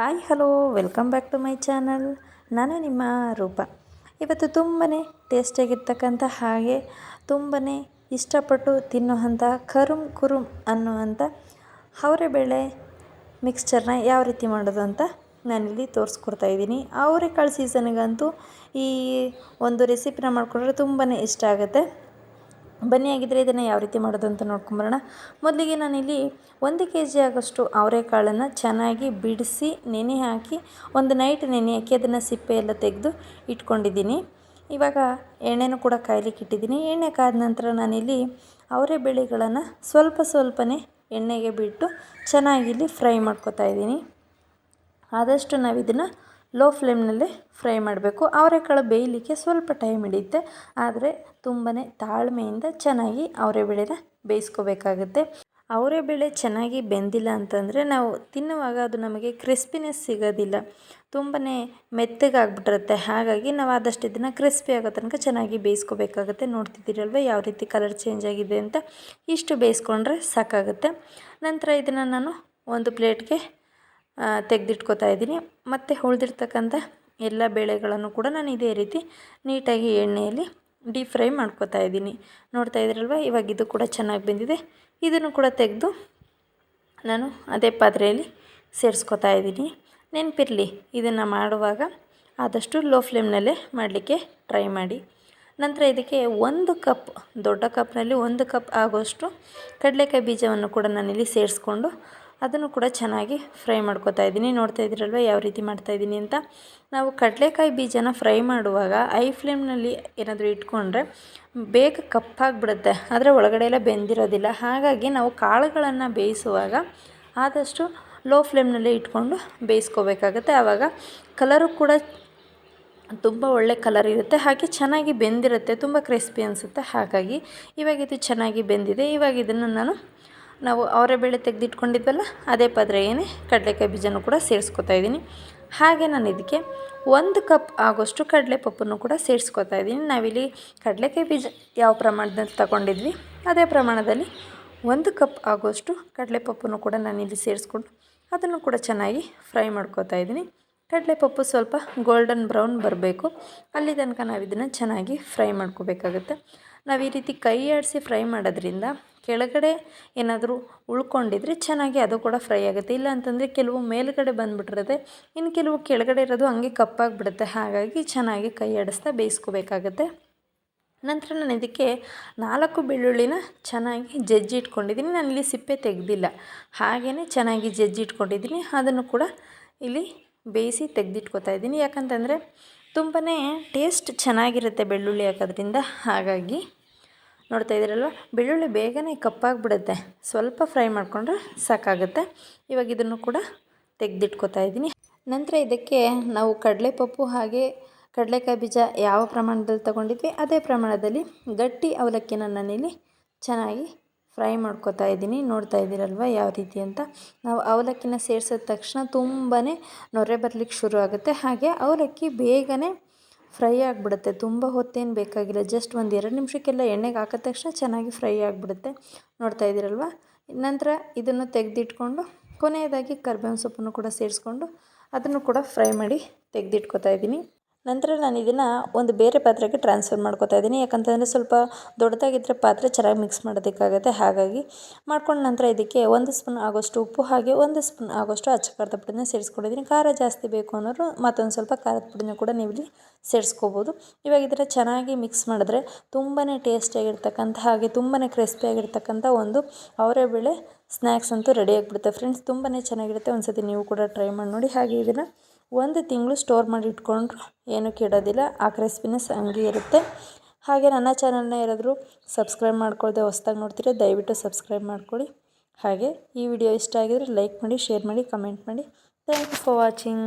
Hi, hello, welcome back to my channel. ನಾನು ನಿಮ್ಮ ರೂಪ. ಇವತ್ತು ತುಂಬಾ ಟೇಸ್ಟಿಯಾಗಿರ್ತಕ್ಕಂಥ ಹಾಗೆ ತುಂಬಾ ಇಷ್ಟಪಟ್ಟು ತಿನ್ನುವಂಥ ಕರುಮ್ ಕುರುಮ್ ಅನ್ನುವಂಥ ಅವರೆಬೇಳೆ ಮಿಕ್ಸ್ಚರ್ನ ಯಾವ ರೀತಿ ಮಾಡೋದು ಅಂತ ನಾನಿಲ್ಲಿ ತೋರಿಸ್ಕೊಡ್ತಾ ಇದ್ದೀನಿ. ಅವರೆಕಾಳು ಸೀಸನ್ಗಂತೂ ಈ ಒಂದು ರೆಸಿಪಿನ ಮಾಡಿಕೊಂಡ್ರೆ ತುಂಬಾ ಇಷ್ಟ ಆಗುತ್ತೆ. ಬನ್ನಿ ಆಗಿದ್ದರೆ ಇದನ್ನು ಯಾವ ರೀತಿ ಮಾಡೋದು ಅಂತ ನೋಡ್ಕೊಂಬರೋಣ. ಮೊದಲಿಗೆ ನಾನಿಲ್ಲಿ ಒಂದು ಕೆ ಜಿ ಆಗೋಷ್ಟು ಅವರೆಕಾಳನ್ನು ಚೆನ್ನಾಗಿ ಬಿಡಿಸಿ ನೆನೆ ಹಾಕಿ ಒಂದು ನೈಟ್ ನೆನೆ ಹಾಕಿ ಅದನ್ನು ಸಿಪ್ಪೆ ಎಲ್ಲ ತೆಗೆದು ಇಟ್ಕೊಂಡಿದ್ದೀನಿ. ಇವಾಗ ಎಣ್ಣೆನೂ ಕೂಡ ಕಾಯಲಿಕ್ಕೆ ಇಟ್ಟಿದ್ದೀನಿ. ಎಣ್ಣೆ ಕಾದ ನಂತರ ನಾನಿಲ್ಲಿ ಅವರೆ ಬೇಳೆಗಳನ್ನು ಸ್ವಲ್ಪ ಸ್ವಲ್ಪನೇ ಎಣ್ಣೆಗೆ ಬಿಟ್ಟು ಚೆನ್ನಾಗಿ ಇಲ್ಲಿ ಫ್ರೈ ಮಾಡ್ಕೊತಾ ಇದ್ದೀನಿ. ಆದಷ್ಟು ನಾವು ಇದನ್ನು ಲೋ ಫ್ಲೇಮ್ನಲ್ಲಿ ಫ್ರೈ ಮಾಡಬೇಕು. ಅವರೆಕಾಳು ಬೇಯಲಿಕ್ಕೆ ಸ್ವಲ್ಪ ಟೈಮ್ ಹಿಡಿಯುತ್ತೆ. ಆದರೆ ತುಂಬಾ ತಾಳ್ಮೆಯಿಂದ ಚೆನ್ನಾಗಿ ಅವರೆಬೇಳೆನ ಬೇಯಿಸ್ಕೋಬೇಕಾಗುತ್ತೆ. ಅವರೆಬೇಳೆ ಚೆನ್ನಾಗಿ ಬೆಂದಿಲ್ಲ ಅಂತಂದರೆ ನಾವು ತಿನ್ನುವಾಗ ಅದು ನಮಗೆ ಕ್ರಿಸ್ಪಿನೆಸ್ ಸಿಗೋದಿಲ್ಲ. ತುಂಬಾ ಮೆತ್ತಗಾಗ್ಬಿಟ್ಟಿರುತ್ತೆ. ಹಾಗಾಗಿ ನಾವು ಆದಷ್ಟು ಇದನ್ನು ಕ್ರಿಸ್ಪಿ ಆಗೋ ತನಕ ಚೆನ್ನಾಗಿ ಬೇಯಿಸ್ಕೋಬೇಕಾಗುತ್ತೆ. ನೋಡ್ತಿದ್ದೀರಲ್ವ ಯಾವ ರೀತಿ ಕಲರ್ ಚೇಂಜ್ ಆಗಿದೆ ಅಂತ. ಇಷ್ಟು ಬೇಯಿಸ್ಕೊಂಡ್ರೆ ಸಾಕಾಗುತ್ತೆ. ನಂತರ ಇದನ್ನು ನಾನು ಒಂದು ಪ್ಲೇಟ್ಗೆ ತೆಗೆದಿಟ್ಕೋತಾ ಇದ್ದೀನಿ. ಮತ್ತು ಉಳ್ದಿರ್ತಕ್ಕಂಥ ಎಲ್ಲ ಬೇಳೆಗಳನ್ನು ಕೂಡ ನಾನು ಇದೇ ರೀತಿ ನೀಟಾಗಿ ಎಣ್ಣೆಯಲ್ಲಿ ಡೀಪ್ ಫ್ರೈ ಮಾಡ್ಕೋತಾ ಇದ್ದೀನಿ. ನೋಡ್ತಾ ಇದ್ರಲ್ವ? ಇವಾಗ ಇದು ಕೂಡ ಚೆನ್ನಾಗಿ ಬೆಂದಿದೆ. ಇದನ್ನು ಕೂಡ ತೆಗೆದು ನಾನು ಅದೇ ಪಾತ್ರೆಯಲ್ಲಿ ಸೇರಿಸ್ಕೋತಾ ಇದ್ದೀನಿ. ನೆನಪಿರಲಿ, ಇದನ್ನು ಮಾಡುವಾಗ ಆದಷ್ಟು ಲೋ ಫ್ಲೇಮ್ನಲ್ಲೇ ಮಾಡಲಿಕ್ಕೆ ಟ್ರೈ ಮಾಡಿ. ನಂತರ ಇದಕ್ಕೆ ಒಂದು ಕಪ್, ದೊಡ್ಡ ಕಪ್ನಲ್ಲಿ ಒಂದು ಕಪ್ ಆಗೋಷ್ಟು ಕಡಲೆಕಾಯಿ ಬೀಜವನ್ನು ಕೂಡ ನಾನಿಲ್ಲಿ ಸೇರಿಸ್ಕೊಂಡು ಅದನ್ನು ಕೂಡ ಚೆನ್ನಾಗಿ ಫ್ರೈ ಮಾಡ್ಕೋತಾ ಇದ್ದೀನಿ. ನೋಡ್ತಾ ಇದ್ದೀರಲ್ವ ಯಾವ ರೀತಿ ಮಾಡ್ತಾ ಇದ್ದೀನಿ ಅಂತ? ನಾವು ಕಡಲೆಕಾಯಿ ಬೀಜನ ಫ್ರೈ ಮಾಡುವಾಗ ಐ ಫ್ಲೇಮ್ನಲ್ಲಿ ಏನಾದರೂ ಇಟ್ಕೊಂಡ್ರೆ ಬೇಗ ಕಪ್ಪಾಗಿಬಿಡುತ್ತೆ. ಆದರೆ ಒಳಗಡೆ ಎಲ್ಲ ಬೆಂದಿರೋದಿಲ್ಲ. ಹಾಗಾಗಿ ನಾವು ಕಾಳುಗಳನ್ನು ಬೇಯಿಸುವಾಗ ಆದಷ್ಟು ಲೋ ಫ್ಲೇಮ್ನಲ್ಲೇ ಇಟ್ಕೊಂಡು ಬೇಯಿಸ್ಕೋಬೇಕಾಗತ್ತೆ. ಆವಾಗ ಕಲರು ಕೂಡ ತುಂಬ ಒಳ್ಳೆ ಕಲರ್ ಇರುತ್ತೆ. ಹಾಗೆ ಚೆನ್ನಾಗಿ ಬೆಂದಿರುತ್ತೆ. ತುಂಬ ಕ್ರಿಸ್ಪಿ ಅನಿಸುತ್ತೆ. ಹಾಗಾಗಿ ಇವಾಗ ಇದು ಚೆನ್ನಾಗಿ ಬೆಂದಿದೆ. ಇವಾಗ ಇದನ್ನು ನಾನು ನಾವು ಬೇಳೆ ತೆಗೆದಿಟ್ಕೊಂಡಿದ್ವಲ್ಲ, ಅದೇ ಪಾತ್ರೆಗೇ ಕಡಲೆಕಾಯಿ ಬೀಜನೂ ಕೂಡ ಸೇರಿಸ್ಕೊತಾ ಇದ್ದೀನಿ. ಹಾಗೆ ನಾನು ಇದಕ್ಕೆ ಒಂದು ಕಪ್ ಆಗೋಷ್ಟು ಕಡಲೆ ಪಪ್ಪನ್ನು ಕೂಡ ಸೇರಿಸ್ಕೊತಾ ಇದ್ದೀನಿ. ನಾವಿಲ್ಲಿ ಕಡಲೆಕಾಯಿ ಬೀಜ ಯಾವ ಪ್ರಮಾಣದಲ್ಲಿ ತಗೊಂಡಿದ್ವಿ, ಅದೇ ಪ್ರಮಾಣದಲ್ಲಿ ಒಂದು ಕಪ್ ಆಗೋಷ್ಟು ಕಡಲೆ ಪಪ್ಪನ್ನು ಕೂಡ ನಾನಿಲ್ಲಿ ಸೇರಿಸ್ಕೊಂಡು ಅದನ್ನು ಕೂಡ ಚೆನ್ನಾಗಿ ಫ್ರೈ ಮಾಡ್ಕೋತಾ ಇದ್ದೀನಿ. ಕಡಲೆಪಪ್ಪು ಸ್ವಲ್ಪ ಗೋಲ್ಡನ್ ಬ್ರೌನ್ ಬರಬೇಕು. ಅಲ್ಲಿ ತನಕ ನಾವು ಇದನ್ನು ಚೆನ್ನಾಗಿ ಫ್ರೈ ಮಾಡ್ಕೋಬೇಕಾಗುತ್ತೆ. ನಾವು ಈ ರೀತಿ ಕೈ ಆಡಿಸಿ ಫ್ರೈ ಮಾಡೋದ್ರಿಂದ ಕೆಳಗಡೆ ಏನಾದರೂ ಉಳ್ಕೊಂಡಿದ್ರೆ ಚೆನ್ನಾಗಿ ಅದು ಕೂಡ ಫ್ರೈ ಆಗುತ್ತೆ. ಇಲ್ಲ ಅಂತಂದರೆ ಕೆಲವು ಮೇಲುಗಡೆ ಬಂದುಬಿಟ್ಟಿರುತ್ತೆ. ಇನ್ನು ಕೆಲವು ಕೆಳಗಡೆ ಇರೋದು ಹಂಗೆ ಕಪ್ಪಾಗಿಬಿಡುತ್ತೆ. ಹಾಗಾಗಿ ಚೆನ್ನಾಗಿ ಕೈ ಆಡಿಸ್ತಾ ಬೇಯಿಸ್ಕೋಬೇಕಾಗತ್ತೆ. ನಂತರ ನಾನು ಇದಕ್ಕೆ ನಾಲ್ಕು ಬೆಳ್ಳುಳ್ಳಿನ ಚೆನ್ನಾಗಿ ಜಜ್ಜಿ ಇಟ್ಕೊಂಡಿದ್ದೀನಿ. ನಾನು ಇಲ್ಲಿ ಸಿಪ್ಪೆ ತೆಗೆದಿಲ್ಲ. ಹಾಗೆಯೇ ಚೆನ್ನಾಗಿ ಜಜ್ಜಿ ಇಟ್ಕೊಂಡಿದ್ದೀನಿ. ಅದನ್ನು ಕೂಡ ಇಲ್ಲಿ ಬೇಯಿಸಿ ತೆಗೆದಿಟ್ಕೋತಾ ಇದ್ದೀನಿ. ಯಾಕಂತಂದರೆ ತುಂಬಾ ಟೇಸ್ಟ್ ಚೆನ್ನಾಗಿರುತ್ತೆ ಬೆಳ್ಳುಳ್ಳಿ ಹಾಕೋದ್ರಿಂದ. ಹಾಗಾಗಿ ನೋಡ್ತಾ ಇದ್ದೀರಲ್ವ, ಬೆಳ್ಳುಳ್ಳಿ ಬೇಗನೆ ಕಪ್ಪಾಗಿಬಿಡುತ್ತೆ. ಸ್ವಲ್ಪ ಫ್ರೈ ಮಾಡಿಕೊಂಡ್ರೆ ಸಾಕಾಗುತ್ತೆ. ಇವಾಗ ಇದನ್ನು ಕೂಡ ತೆಗೆದಿಟ್ಕೋತಾ ಇದ್ದೀನಿ. ನಂತರ ಇದಕ್ಕೆ ನಾವು ಕಡಲೆಪಪ್ಪು ಹಾಗೆ ಕಡಲೆಕಾಯಿ ಬೀಜ ಯಾವ ಪ್ರಮಾಣದಲ್ಲಿ ತಗೊಂಡಿದ್ವಿ, ಅದೇ ಪ್ರಮಾಣದಲ್ಲಿ ಗಟ್ಟಿ ಅವಲಕ್ಕಿನ ನಾನಿಲ್ಲಿ ಚೆನ್ನಾಗಿ ಫ್ರೈ ಮಾಡ್ಕೊತಾ ಇದ್ದೀನಿ. ನೋಡ್ತಾ ಇದ್ದೀರಲ್ವ ಯಾವ ರೀತಿ ಅಂತ? ನಾವು ಅವಲಕ್ಕಿನ ಸೇರಿಸಿದ ತಕ್ಷಣ ತುಂಬಾ ನೊರೆ ಬರಲಿಕ್ಕೆ ಶುರು ಆಗುತ್ತೆ. ಹಾಗೆ ಅವಲಕ್ಕಿ ಬೇಗನೆ ಫ್ರೈ ಆಗಿಬಿಡುತ್ತೆ. ತುಂಬ ಹೊತ್ತೇನು ಬೇಕಾಗಿಲ್ಲ. ಜಸ್ಟ್ ಒಂದು ಎರಡು ನಿಮಿಷಕ್ಕೆಲ್ಲ ಎಣ್ಣೆಗೆ ಹಾಕಿದ ತಕ್ಷಣ ಚೆನ್ನಾಗಿ ಫ್ರೈ ಆಗಿಬಿಡುತ್ತೆ. ನೋಡ್ತಾ ಇದ್ದೀರಲ್ವ? ನಂತರ ಇದನ್ನು ತೆಗೆದಿಟ್ಕೊಂಡು ಕೊನೆಯದಾಗಿ ಕರ್ಬೇವಿನ ಸೊಪ್ಪನ್ನು ಕೂಡ ಸೇರಿಸ್ಕೊಂಡು ಅದನ್ನು ಕೂಡ ಫ್ರೈ ಮಾಡಿ ತೆಗೆದಿಟ್ಕೋತಾ ಇದ್ದೀನಿ. ನಂತರ ನಾನು ಇದನ್ನು ಒಂದು ಬೇರೆ ಪಾತ್ರೆಗೆ ಟ್ರಾನ್ಸ್ಫರ್ ಮಾಡ್ಕೋತಾ ಇದ್ದೀನಿ. ಯಾಕಂತಂದರೆ ಸ್ವಲ್ಪ ದೊಡ್ಡದಾಗಿದ್ದರೆ ಪಾತ್ರೆ ಚೆನ್ನಾಗಿ ಮಿಕ್ಸ್ ಮಾಡೋದಕ್ಕಾಗತ್ತೆ. ಹಾಗಾಗಿ ಮಾಡ್ಕೊಂಡು ನಂತರ ಇದಕ್ಕೆ ಒಂದು ಸ್ಪೂನ್ ಆಗೋಷ್ಟು ಉಪ್ಪು ಹಾಗೆ ಒಂದು ಸ್ಪೂನ್ ಆಗೋಷ್ಟು ಅಚ್ಚ ಖಾರದ ಪುಡಿನ ಸೇರಿಸ್ಕೊಂಡಿದ್ದೀನಿ. ಖಾರ ಜಾಸ್ತಿ ಬೇಕು ಅನ್ನೋರು ಮತ್ತೊಂದು ಸ್ವಲ್ಪ ಖಾರದ ಪುಡಿನ ಕೂಡ ನೀವು ಇಲ್ಲಿ ಸೇರಿಸ್ಕೋಬೋದು. ಇವಾಗ ಇದರ ಚೆನ್ನಾಗಿ ಮಿಕ್ಸ್ ಮಾಡಿದ್ರೆ ತುಂಬಾ ಟೇಸ್ಟಿಯಾಗಿರ್ತಕ್ಕಂಥ ಹಾಗೆ ತುಂಬಾ ಕ್ರಿಸ್ಪಿಯಾಗಿರ್ತಕ್ಕಂಥ ಒಂದು ಅವರೆಬೇಳೆ ಸ್ನ್ಯಾಕ್ಸ್ ಅಂತೂ ರೆಡಿ ಆಗಿಬಿಡುತ್ತೆ. ಫ್ರೆಂಡ್ಸ್ ತುಂಬಾ ಚೆನ್ನಾಗಿರುತ್ತೆ. ಒಂದು ಸತಿ ನೀವು ಕೂಡ ಟ್ರೈ ಮಾಡಿ ನೋಡಿ ಹಾಗೆ ಇದನ್ನು ಒಂದು ತಿಂಗಳು ಸ್ಟೋರ್ ಮಾಡಿ ಇಟ್ಕೊಂಡ್ರು. ಏನೂ ಕೆಡೋದಿಲ್ಲ. ಆ ಕ್ರಿಸ್ಪಿನೆಸ್ ಹಂಗೆ ಇರುತ್ತೆ. ಹಾಗೆ ನನ್ನ ಚಾನಲ್ನ ಯಾರಾದರೂ ಸಬ್ಸ್ಕ್ರೈಬ್ ಮಾಡ್ಕೊಳ್ಳದೆ ಹೊಸ್ದಾಗಿ ನೋಡ್ತೀರಾ ದಯವಿಟ್ಟು ಸಬ್ಸ್ಕ್ರೈಬ್ ಮಾಡ್ಕೊಳ್ಳಿ ಹಾಗೆ ಈ ವಿಡಿಯೋ ಇಷ್ಟ ಆಗಿದರೆ ಲೈಕ್ ಮಾಡಿ ಶೇರ್ ಮಾಡಿ ಕಮೆಂಟ್ ಮಾಡಿ. Thank you for watching